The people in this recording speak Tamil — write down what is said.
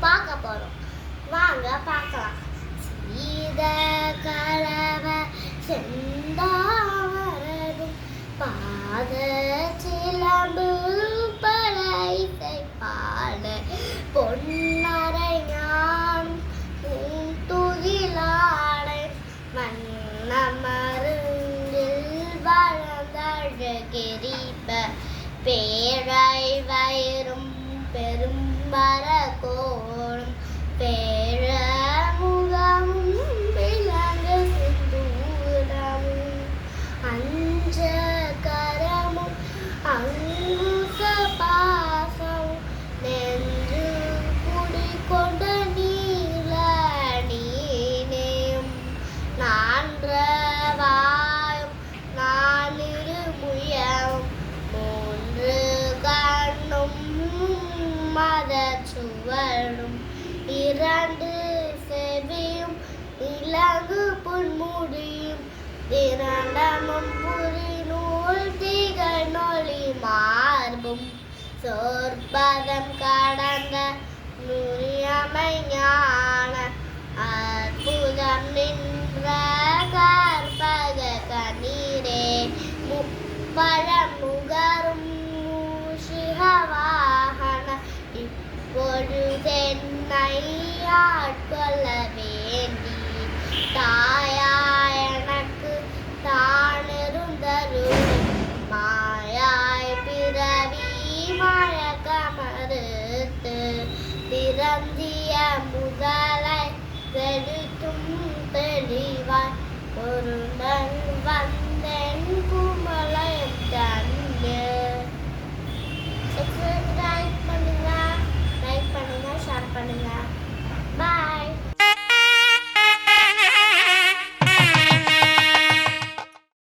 பார்க்க போகிறோம் வாங்க பார்க்கலாம். சீத கலவ செந்தாமரதும் பாத சிலம்பு பழைத்தை பா மத சுவரும் இரண்டு செவியும் இலகு புன்முடியும் திரண்டமும் புரி நூல் திகழ் நொழி மார்பும். சொற்பதம் கடந்த நுரியமை ஞான அற்புதம் நின்ற கற்பக கண்ணீரே. முப்பழம் இப்பொழுதென்னை ஆட்கொள்ள